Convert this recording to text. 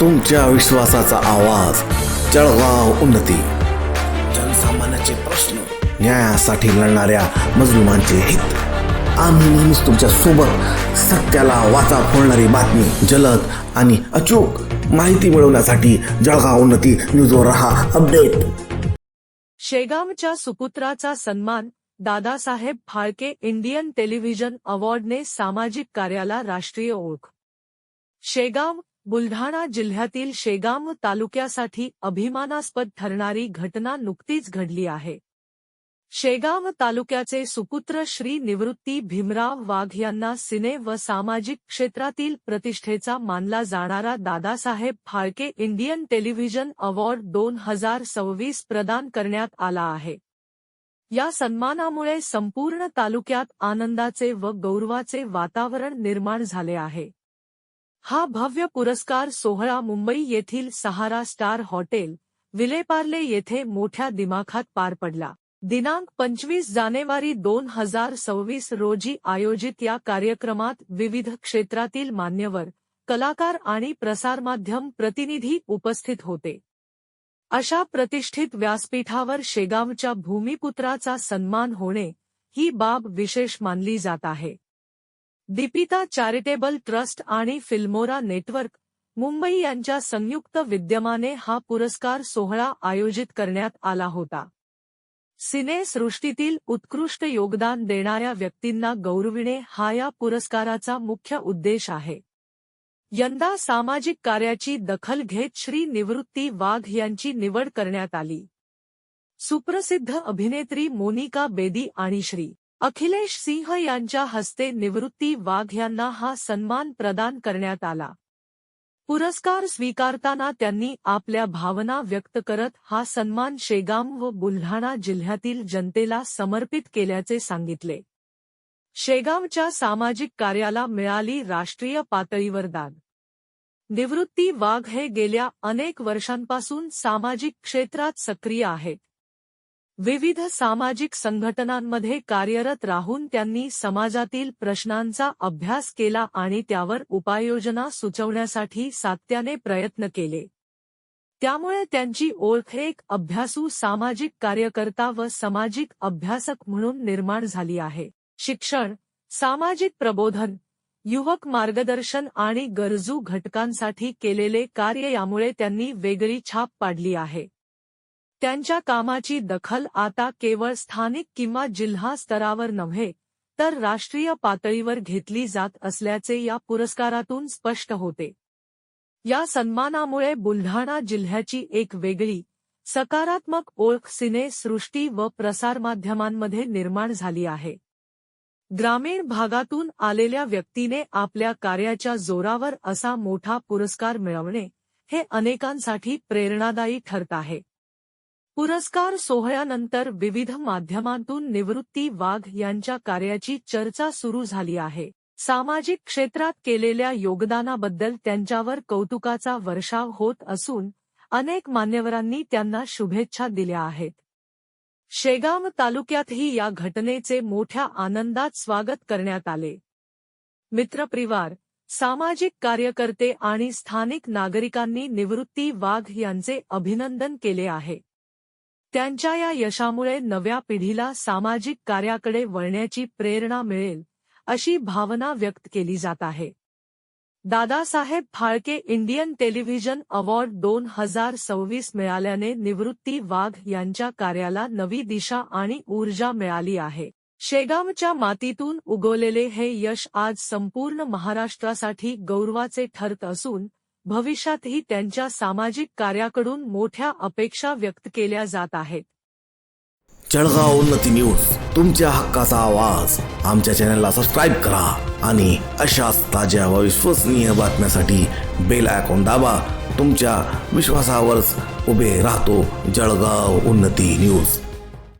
तुमच्या विश्वासाचा आवाज. जळगाव उन्नती. जनसामान्याचे प्रश्न न्यायासाठी लढणाऱ्या मजलुमांचे हित. आम्ही नेहमीच तुमच्यासोबत सत्याला वाचा फोडणारी बातमी जलद आणि अचूक माहिती मिळवण्यासाठी जळगाव उन्नती न्यूजवर रहा. अपडेट. शेगावच्या सुपुत्राचा सन्मान दादासाहेब फाळके इंडियन टेलिव्हिजन अवॉर्डने सामाजिक कार्याला राष्ट्रीय ओळख. शेगाव बुलढाणा जिल्ह्यातील शेगाव तालुक्यासाठी अभिमानास्पद ठरणारी घटना नुकतीच घडली आहे. शेगाव तालुक्याचे सुपुत्र श्री निवृत्ती भीमराव वाघ यांना सिने व सामाजिक क्षेत्रातील प्रतिष्ठेचा मानला जाणारा Dadasaheb Phalke Indian television award दोन हजार सव्वीस प्रदान करण्यात आला आहे. या सन्मानामुळे संपूर्ण तालुक्यात आनंदाचे व गौरवाचे वातावरण निर्माण झाले आहे. हा भव्य पुरस्कार सोहळा मुंबई येथील सहारा स्टार हॉटेल विलेपार्ले येथे मोठ्या दिमाखात पार पडला. दिनांक पंचवीस जानेवारी दोन हजार सव्वीस रोजी आयोजित या कार्यक्रमात विविध क्षेत्रातील मान्यवर कलाकार आणि प्रसारमाध्यम प्रतिनिधी उपस्थित होते. अशा प्रतिष्ठित व्यासपीठावर शेगावच्या भूमिपुत्राचा सन्मान होणे ही बाब विशेष मानली जात आहे. दीपिता चॅरिटेबल ट्रस्ट आणि फिल्मोरा नेटवर्क मुंबई यांच्या संयुक्त विद्यमाने हा पुरस्कार सोहळा आयोजित करण्यात आला होता. सिनेसृष्टीतील उत्कृष्ट योगदान देणाऱ्या व्यक्तींना गौरविणे हा या पुरस्काराचा मुख्य उद्देश आहे. यंदा सामाजिक कार्याची दखल घेत श्री निवृत्ती वाघ यांची निवड करण्यात आली. सुप्रसिद्ध अभिनेत्री मोनिका बेदी आणि श्री अखिलेश सिंह यांच्या हस्ते निवृत्ती वाघ यांना हा सन्मान प्रदान करण्यात आला. पुरस्कार स्वीकारताना त्यांनी आपल्या भावना व्यक्त करत हा सन्मान शेगाम व बुलढाणा जिल्ह्यातील जनतेला समर्पित केल्याचे सांगितले. शेगावच्या सामाजिक कार्याला मिळाली राष्ट्रीय पातळीवर दान निवृत्ती वाघ हे गेल्या अनेक वर्षांपासून सामाजिक क्षेत्रात सक्रिय आहेत. विविध सामाजिक संघटनांमध्ये कार्यरत राहून त्यांनी समाजातील प्रश्नांचा अभ्यास केला आणि त्यावर उपाययोजना सुचवण्यासाठी सातत्याने प्रयत्न केले. त्यामुळे त्यांची ओळख एक अभ्यासू सामाजिक कार्यकर्ता व सामाजिक अभ्यासक म्हणून निर्माण झाली आहे. शिक्षण सामाजिक प्रबोधन युवक मार्गदर्शन आणि गरजू घटकांसाठी केलेले कार्य यामुळे त्यांनी वेगळी छाप पाडली आहे. त्यांच्या कामाची दखल आता केवळ स्थानिक किंवा जिल्हा स्तरावर नव्हे तर राष्ट्रीय पातळीवर घेतली जात असल्याचे या पुरस्कारातून स्पष्ट होते. या सन्मानामुळे बुलढाणा जिल्ह्याची एक वेगळी सकारात्मक ओळख सिने सृष्टी व प्रसारमाध्यमांमध्ये निर्माण झाली आहे. ग्रामीण भागातून आलेल्या व्यक्तीने आपल्या कार्याच्या जोरावर असा मोठा पुरस्कार मिळवणे हे अनेकांसाठी प्रेरणादायी ठरत आहे. पुरस्कार सोहळ्यानंतर विविध माध्यमांतून निवृत्ती वाघ यांच्या कार्याची चर्चा सुरू झाली आहे. सामाजिक क्षेत्रात केलेल्या योगदानाबद्दल त्यांच्यावर कौतुकाचा वर्षाव होत असून अनेक मान्यवरांनी त्यांना शुभेच्छा दिल्या आहेत. शेगाव तालुक्यातही या घटनेचे मोठ्या आनंदात स्वागत करण्यात आले. मित्रपरिवार सामाजिक कार्यकर्ते आणि स्थानिक नागरिकांनी निवृत्ती वाघ यांचे अभिनंदन केले आहे. त्यांच्या या यशामुळे नव्या पिढीला सामाजिक कार्याकडे वळण्याची प्रेरणा मिळेल अशी भावना व्यक्त केली जात आहे. Dadasaheb Phalke Indian television award दोन हजार सव्वीस मिळाल्याने निवृत्ती वाघ यांच्या कार्याला नवी दिशा आणि ऊर्जा मिळाली आहे. शेगावच्या मातीतून उगवलेले हे यश आज संपूर्ण महाराष्ट्रासाठी गौरवाचे ठरत असून भविष्यातही त्यांच्या सामाजिक कार्याकडून मोठ्या अपेक्षा व्यक्त केल्या जात आहेत. जळगाव उन्नती न्यूज तुमच्या हक्काचा आवाज. आमच्या चॅनलला सबस्क्राईब करा आणि अशाच ताज्या व विश्वसनीय बातम्यासाठी बेल आयकॉन दाबा. तुमच्या विश्वासावरच उभे राहतो जळगाव उन्नती न्यूज.